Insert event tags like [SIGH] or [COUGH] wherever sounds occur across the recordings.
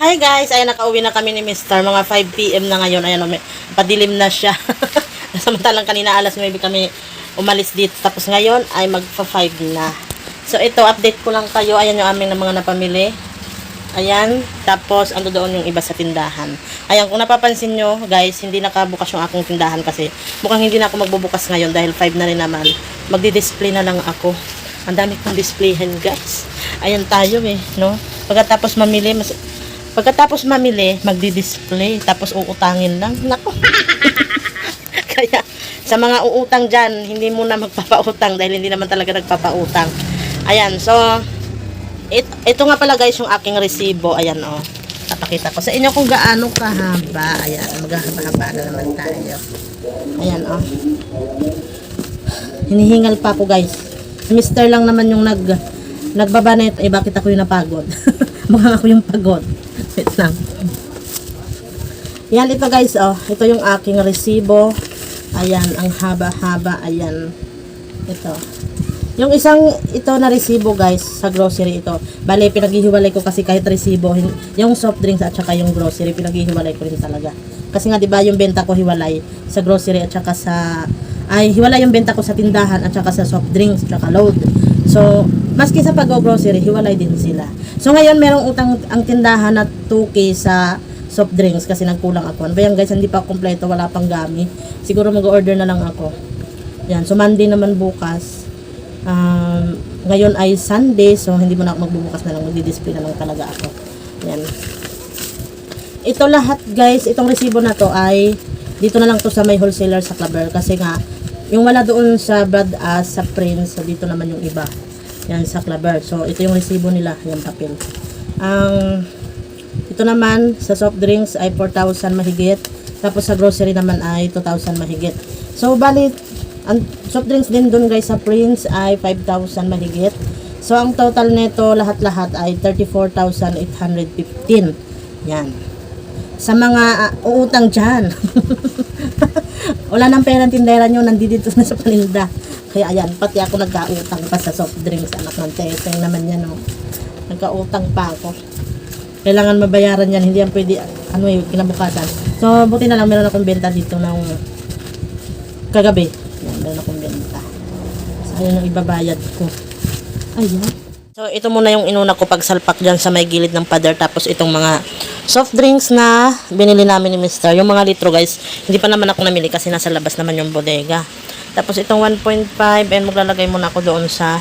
Hi guys, ayan nakauwi na kami ni Mr. Mga 5pm na ngayon. Ayan, padilim na siya. [LAUGHS] Samantalang kanina alas 9 kami umalis dito. Tapos ngayon ay magpa 5 na. So ito, update ko lang kayo. Ayan yung aming na mga napamili. Ayan, tapos ando doon yung iba sa tindahan. Ayan, kung napapansin nyo, guys, hindi nakabukas yung aking tindahan kasi mukhang hindi na ako magbubukas ngayon dahil 5 na rin naman. Magdi-display na lang ako. Ang dami kong displayhan, guys. Ayan tayo eh, no? Pagkatapos mamili, mas, pagkatapos mamili, magdi-display, tapos uutangin lang. Nako. [LAUGHS] Kaya, sa mga uutang dyan, hindi mo na magpapautang dahil hindi naman talaga nagpapautang. Ayan, so, it, ito nga pala guys yung aking resibo. Ayan. Oh. Papakita ko sa inyo kung gaano kahaba. Ayan, maghahaba-haba na naman tayo. Ayan. Oh. Hinihingal pa ako guys. Mr. lang naman yung nag nagbaba na ito. Eh, bakit ako yung napagod? [LAUGHS] Mukhang ako yung pagod. Wait lang. Yan ito guys, oh. Ito yung aking resibo. Ayan, ang haba-haba. Ayan. Ito. Yung isang ito na resibo guys, sa grocery ito. Bale, pinaghihiwalay ko kasi kahit resibo, yung soft drinks at saka yung grocery, pinaghihiwalay ko rin talaga. Kasi nga 'di ba yung benta ko hiwalay sa grocery at saka sa ay hiwalay yung benta ko sa tindahan at saka sa soft drinks at saka load. So, maski sa pag-grocery, hiwalay din sila. So ngayon merong utang ang tindahan na 2k sa soft drinks kasi nagkulang ako. Ano ba yan guys, hindi pa kompleto, wala pang gamit. Siguro mag-order na lang ako. Yan, so Monday naman bukas. Um, ngayon ay Sunday, so hindi mo na ako magbubukas na lang, magdi-display na lang talaga ako. Yan. Ito lahat guys, itong resibo na to ay dito na lang to sa may wholesaler sa Clubber kasi nga yung wala doon sa Brad As, sa Prince, so dito naman yung iba. Yan sa Clubber. So ito yung resibo nila, yung papel. Ang ito naman sa soft drinks ay 4,000 mahigit. Tapos sa grocery naman ay 2,000 mahigit. So bali ang soft drinks din doon guys sa Prince ay 5,000 mahigit. So ang total nito lahat-lahat ay 34,815. Yan. Sa mga ah, uutang dyan. [LAUGHS] Wala nang pera tindera nyo, nandito na sa paninda. Kaya ayan, pati ako nagkautang pa sa soft drinks, anak ng teteng naman yan, oh. Nagkautang pa ako. Kailangan mabayaran yan, hindi yan pwede, ano eh, kinabukasan. So, buti na lang meron akong benta dito ng kagabi. Yan, meron akong benta. So, ayun ang ibabayad ko. Ayan. So, ito muna yung inuna ko pagsalpak dyan sa may gilid ng pader. Tapos, itong mga soft drinks na binili namin ni Mr. Yung mga litro, guys. Hindi pa naman ako namili kasi nasa labas naman yung bodega. Tapos, itong 1.5 and maglalagay muna ako doon sa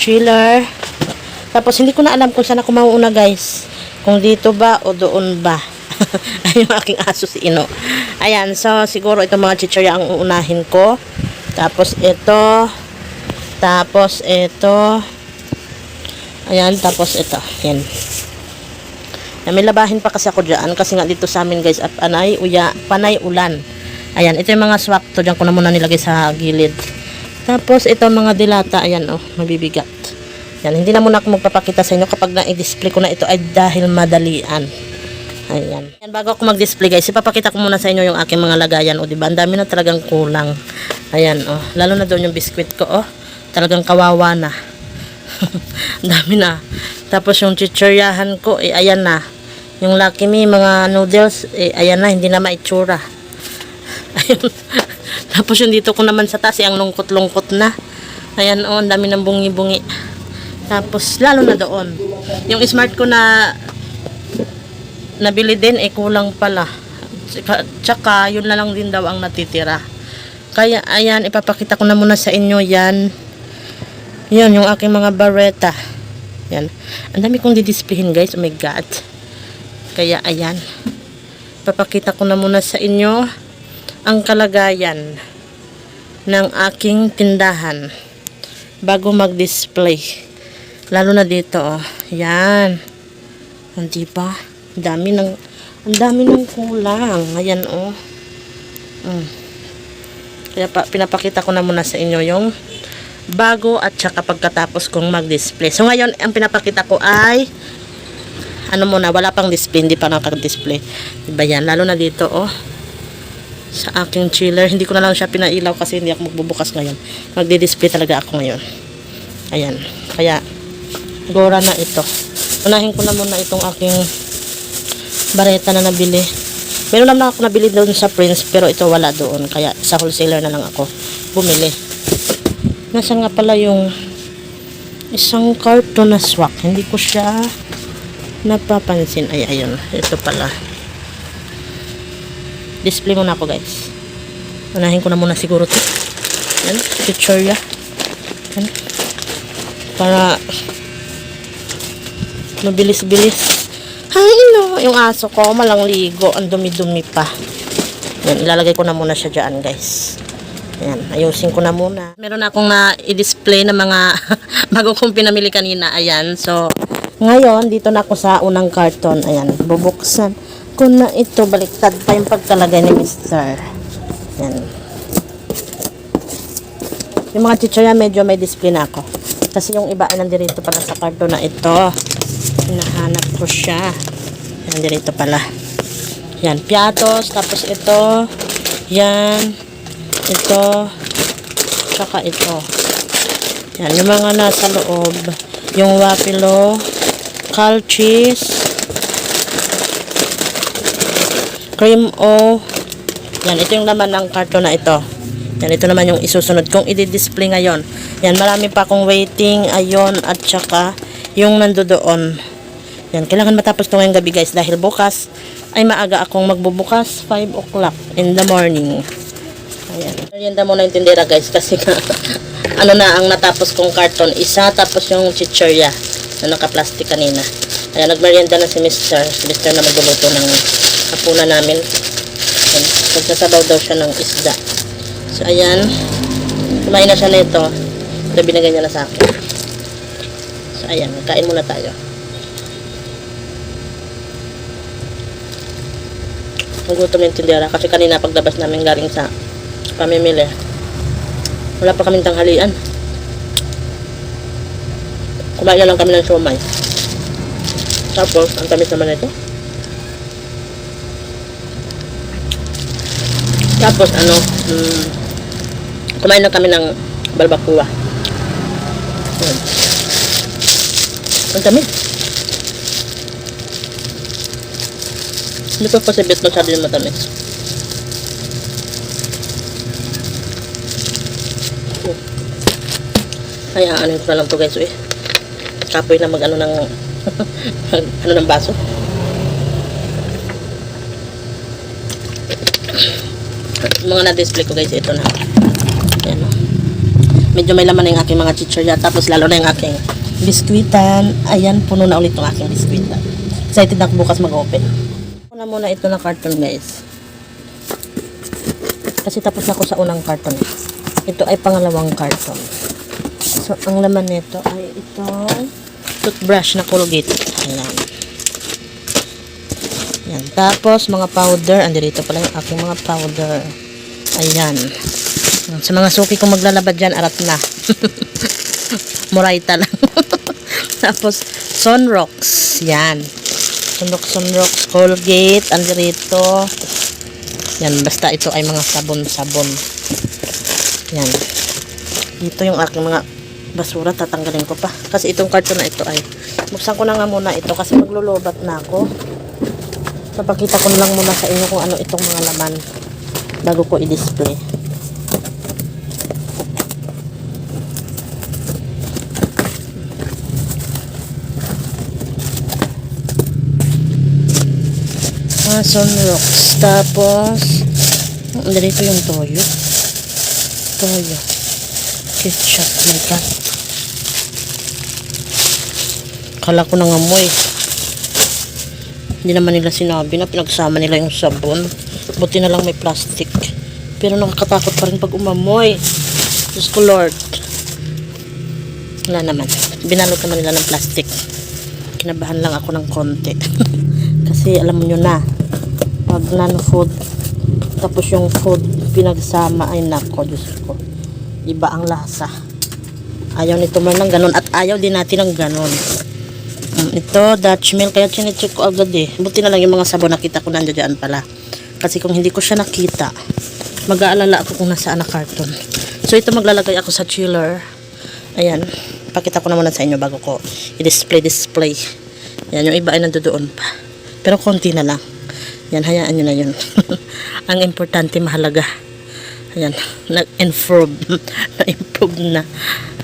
chiller. Tapos, hindi ko na alam kung saan ako mauuna, guys. Kung dito ba o doon ba. [LAUGHS] Ay, yung aking aso si Ino. Ayan, so, siguro itong mga chichirya ang uunahin ko. Tapos, ito. Tapos, ito. Ayan, tapos ito. Yan. Yan, may labahin pa kasi ako dyan. Kasi nga dito sa amin guys, at panay, uya, panay ulan. Ayan, ito yung mga swak to. Diyan ko na muna nilagay sa gilid. Tapos, ito mga dilata. Ayan, oh, mabibigat. Yan, hindi na muna ako magpapakita sa inyo kapag na-display ko na ito ay dahil madalian. Ayan. Yan, bago ako mag-display guys, ipapakita ko muna sa inyo yung aking mga lagayan. O, diba? Ang dami na talagang kulang. Ayan, oh. Lalo na doon yung biskwit ko, oh. Talagang kawawa na. [LAUGHS] Dami na. Tapos yung chichiryahan ko, eh, ayan na. Yung Lucky Me, mga noodles, eh, ayan na, hindi na maitsura. [LAUGHS] Ayun. [LAUGHS] Tapos yung dito ko naman sa taas, eh, ang lungkot-lungkot na. Ayan, oh, ang dami ng bungi-bungi. Tapos, lalo na doon. Yung smart ko na nabili din, eh, kulang pala. Tsaka, tsaka, yun na lang din daw ang natitira. Kaya, ayan, ipapakita ko na muna sa inyo yan. Yan, yung aking mga bareta. Yan. Ang dami kong didisplayin, guys. Oh my God. Kaya, ayan. Papakita ko na muna sa inyo ang kalagayan ng aking tindahan bago mag-display. Lalo na dito, oh. Yan. Hindi ba? Ang dami ng ang dami ng kulang. Ayan, oh. Mm. Kaya pa, pinapakita ko na muna sa inyo yung bago at saka pagkatapos kong mag-display. So ngayon, ang pinapakita ko ay ano muna, wala pang display, hindi pa nakaka-display. Diba yan? Lalo na dito, oh. Sa aking chiller. Hindi ko na lang siya pinailaw kasi hindi ako magbubukas ngayon. Magdi-display talaga ako ngayon. Ayan. Kaya, gora na ito. Unahin ko na muna itong aking bareta na nabili. Meron naman ako nabili doon sa Prince pero ito wala doon. Kaya sa wholesaler na lang ako bumili. Nasa nga pala yung isang carton na swak. Hindi ko siya napapansin. Ay, ayun. Ito pala. Display muna ako guys. Unahin ko na muna siguro ito. Yan. Picture ya. Yan. Para mabilis-bilis. Ay, no. Yung aso ko, malang ligo. Ang dumi-dumi pa. Yan, ilalagay ko na muna siya dyan, guys. Yan, ayusin ko na muna. Meron akong na i-display na mga [LAUGHS] bago kong pinamili kanina. Ayan, so, ngayon, dito na ako sa unang karton. Ayan, bubuksan ko na ito. Baliktad pa yung pagkalagay ni Mr. Yan. Yung mga chichorya, medyo may display na ako. Kasi yung iba ay nandirito pala sa karton na ito. Hinahanap ko siya. Nandirito pala. Yan, piatos. Tapos ito. Yan. Ito. Tsaka ito. Yan, yung mga nasa loob. Yung wapilo. Cal. Cream o. Yan, ito yung laman ng karton na ito. Yan, ito naman yung isusunod kong i-display ngayon. Yan, marami pa akong waiting, ayon, at saka yung nandoon. Yan, kailangan matapos ito ngayong gabi guys dahil bukas ay maaga akong magbubukas 5 o'clock in the morning. Merienda muna yung tindera guys kasi nga, [LAUGHS] ano na ang natapos kong karton. Isa tapos yung chichirya na naka-plastic kanina. Ayan, nagmerienda na si Mr. Si na magluluto ng hapunan namin. Ayan, magsasabaw daw siya ng isda. So, ayan. Kumain na siya nito. Ito binigay niya na sa akin. So, ayan. Kain muna tayo. Nagutom yung tindera kasi kanina paglabas namin galing sa pamimili. Wala pa kaming tanghalian. Kumain na lang kami ng siomay. Tapos, ang tamis naman ito. Tapos, ano, mm, kumain na kami ng balbacoa. Yan. Ang tamis. Hindi ko pa si Bit masabi yung matamis. Ay, ano ko na lang to guys, eh. Kapoy na mag ano ng [LAUGHS] ano ng baso. Mga na-display ko guys, ito na. Ayan o. Medyo may laman na yung aking mga chichirya. Tapos lalo na yung aking biskwitan. Ayan, puno na ulit yung aking biskwitan. Excited na ako bukas mag-open. Muna muna ito na carton guys. Kasi tapos na ako sa unang carton. Ito ay pangalawang carton. So, ang laman nito ay itong toothbrush na Colgate. Ayan. Ayan. Tapos, mga powder. Andi dito pala yung aking mga powder. Ayan. Sa mga suki kong maglalaba dyan, arat na. [LAUGHS] Murayta lang. [LAUGHS] Tapos, Sunrocks. Yan. Sunrocks, Sunrocks, Colgate. Andi rito. Yan. Basta ito ay mga sabon-sabon. Yan. Dito yung aking mga basura. Tatanggalin ko pa. Kasi itong karton na ito ay buksan ko na nga muna ito kasi maglulubat na ako. Papakita ko lang muna sa inyo kung ano itong mga laman bago ko i-display. Mga sunrocks. Tapos, ang dito yung toyo. Toyo. Ketchup. My God. Kala ko nangamoy. Hindi naman nila sinabi na pinagsama nila yung sabon. Buti na lang may plastic. Pero nakakatakot pa rin pag umamoy. Diyos ko Lord. Wala naman. Binalot naman nila ng plastic. Kinabahan lang ako ng konti. [LAUGHS] Kasi alam nyo na, pag non-food, tapos yung food pinagsama, ay nako, Diyos ko. Iba ang lasa. Ayaw nito man ng ganun at ayaw din natin ng ganun. Mm, ito, Dutch milk. Kaya chinecheck ko agad eh. Buti na lang yung mga sabon nakita ko nandiyan pala. Kasi kung hindi ko siya nakita, mag-aalala ako kung nasaan na carton. So ito maglalagay ako sa chiller. Ayan. Pakita ko na muna sa inyo bago ko i-display display. Yan, yung iba ay nandoon pa. Pero konti na lang. Yan, hayaan nyo na yun. [LAUGHS] Ang importante, mahalaga. Ayan, nag-improve. [LAUGHS] Na-improve na.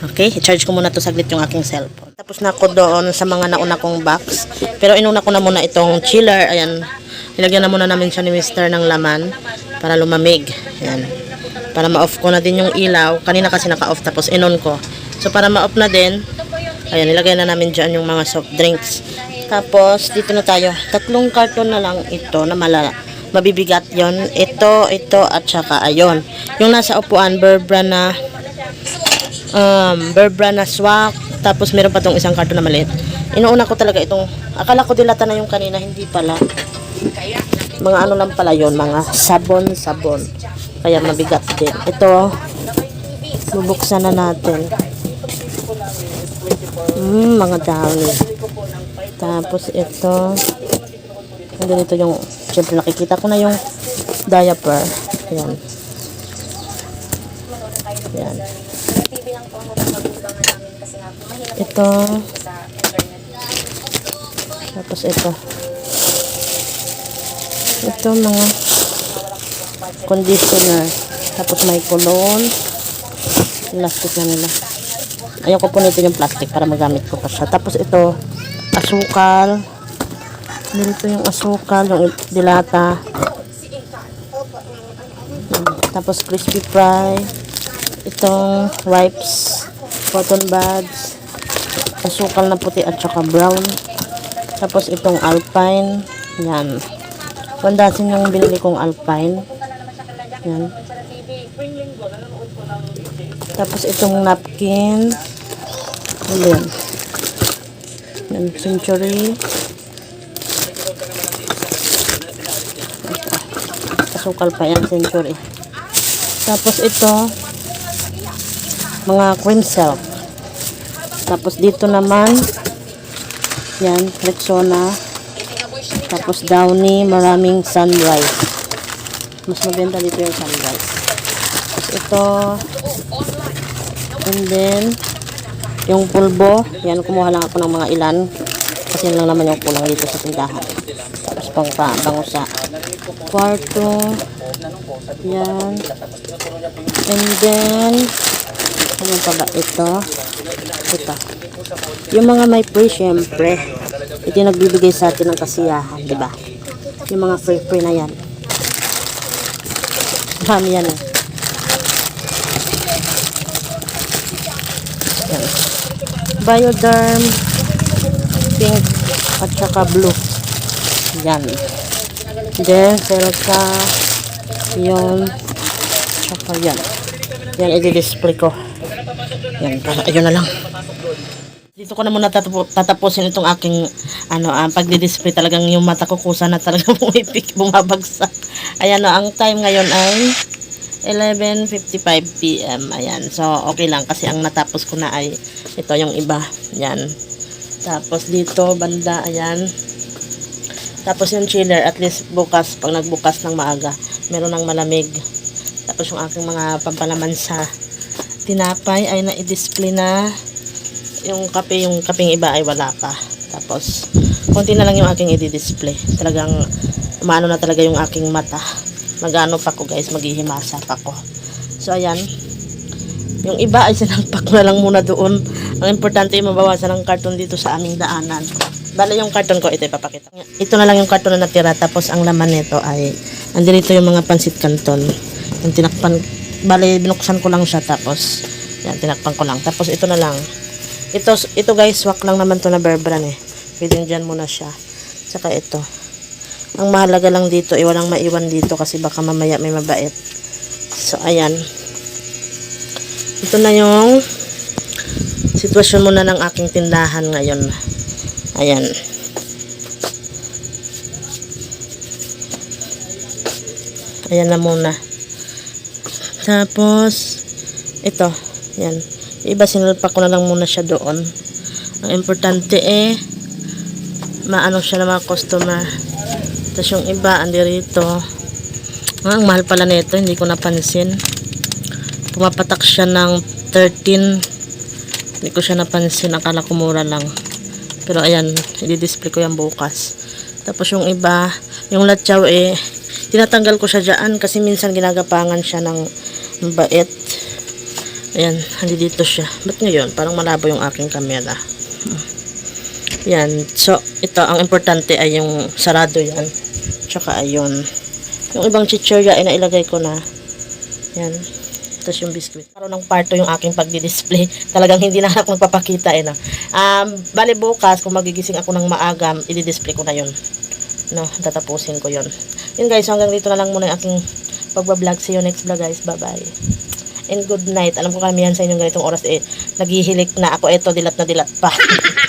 Okay, i-charge ko muna to saglit yung aking cellphone. Tapos na ako doon sa mga nauna kong box. Pero inuna ko na muna itong chiller. Ayan, nilagyan na muna namin siya ni Mr. ng laman para lumamig. Ayan. Para ma-off ko na din yung ilaw. Kanina kasi naka-off tapos inon ko. So para ma-off na din, ayan, nilagay na namin dyan yung mga soft drinks. Tapos, dito na tayo. Tatlong karton na lang ito na malala. Mabibigat yon Ito, ito, at saka ayon. Yung nasa upuan, Berbra na um, Berbra na swak. Tapos meron pa tong isang karton na maliit. Inuuna ko talaga itong, akala ko dilata na yung kanina, hindi pala. Mga ano lang pala yon mga sabon-sabon. Kaya mabigat din. Ito, bubuksan na natin. Mm, mga downy. Tapos ito, nandun ito yung, syempre nakikita ko na yung diaper. Ayan. Ayan. Ito. Tapos ito. Ito mga conditioner. Tapos may cologne. Plastic na nila. Ayoko po nito yung plastic para magamit ko pa siya. Tapos ito, asukal. Dito yung asukal, yung dilata. Tapos crispy fry. Itong wipes, cotton buds, asukal na puti at saka brown. Tapos itong alpine. Yan. Pandasin yung binili kong alpine. Yan. Tapos itong napkin. Ano yan? Yan, century. Asukal pa yan, century. Tapos ito, mga cream silk. Tapos dito naman, yan, Rexona. Tapos Downy, maraming sunrise. Mas maganda dito yung sunrise. Tapos ito, and then, yung pulbo, yan, kumuha lang ako ng mga ilan. Kasi lang naman yung kulang dito sa tindahan. Tapos pang bango sa kwarto. Yan. And then, ano pa ba ito? Ito. Yung mga may free, syempre, ito yung nagbibigay sa atin ng kasiyahan, ba? Yung mga free-free na yan. Marami yan eh. Yan. Bioderm, pink, at saka blue. Yan. Then, Selka, yun, saka yan. Yan, i-display ko. Yan, para, ayun na lang. Dito ko na muna tatapo, tatapusin itong aking ano, ang pagdi-display talagang yung mata ko kusa na talaga [LAUGHS] pumipik, bumabagsak. Ayan no, ang time ngayon ay 11.55 p.m. Ayan, so okay lang kasi ang natapos ko na ay ito yung iba. Yan. Tapos dito, banda, ayan. Tapos yung chiller, at least bukas, pag nagbukas ng maaga, meron ng malamig. Tapos yung aking mga pampalaman sa tinapay ay na-display na yung kape, yung kapeng iba ay wala pa. Tapos, konti na lang yung aking i-display. Talagang, maano na talaga yung aking mata. Magano pa ko guys, maghihimasa pa ko. So, ayan. Yung iba ay sinalpak na lang muna doon. Ang importante yung mabawasan ng karton dito sa aming daanan. Bale yung karton ko, ito ipapakita. Ito na lang yung karton na natira. Tapos ang laman nito ay, andito yung mga pansit canton. Yung tinakpan, bale binuksan ko lang siya. Tapos, yan, tinakpan ko lang. Tapos ito na lang. Ito, ito guys, swak lang naman to na berbran eh. Pwede dyan muna siya. Tsaka ito. Ang mahalaga lang dito, eh, walang maiwan dito kasi baka mamaya may mabait. So, ayan. Ito na yung sitwasyon muna ng aking tindahan ngayon. Ayan. Ayan na muna. Tapos, ito. Yan. Iba, sinalpa ko na lang muna siya doon. Ang importante eh, maano siya ng mga customer. Tapos yung iba, andi rito. Ah, ang mahal pala nito, hindi ko napansin. Pumapatak siya ng 13. Hindi ko siya napansin, akala ko mura lang. Pero ayan, i-display ko yan bukas. Tapos yung iba, yung latsaw eh, tinatanggal ko siya dyan kasi minsan ginagapangan siya ng bait. Ayan, hindi dito siya. Ba't ngayon? Parang malabo yung aking camera. Yan. So, ito, ang importante ay yung sarado yan. Tsaka ayun. Yung ibang chichirya ay nailagay ko na. Yan. Tapos yung biscuit. Parang ng parto yung aking pagdi-display. [LAUGHS] Talagang hindi na ako magpapakita eh. No? Um, bali bukas, kung magigising ako ng maagam, i-display ko na yun. No, tatapusin ko yun. Yun guys, hanggang dito na lang muna yung aking pagbablog. See you next vlog guys. Bye-bye and good night. Alam ko kami yan sa inyong ganitong oras eh, naghihilik na ako eto dilat na dilat pa. [LAUGHS]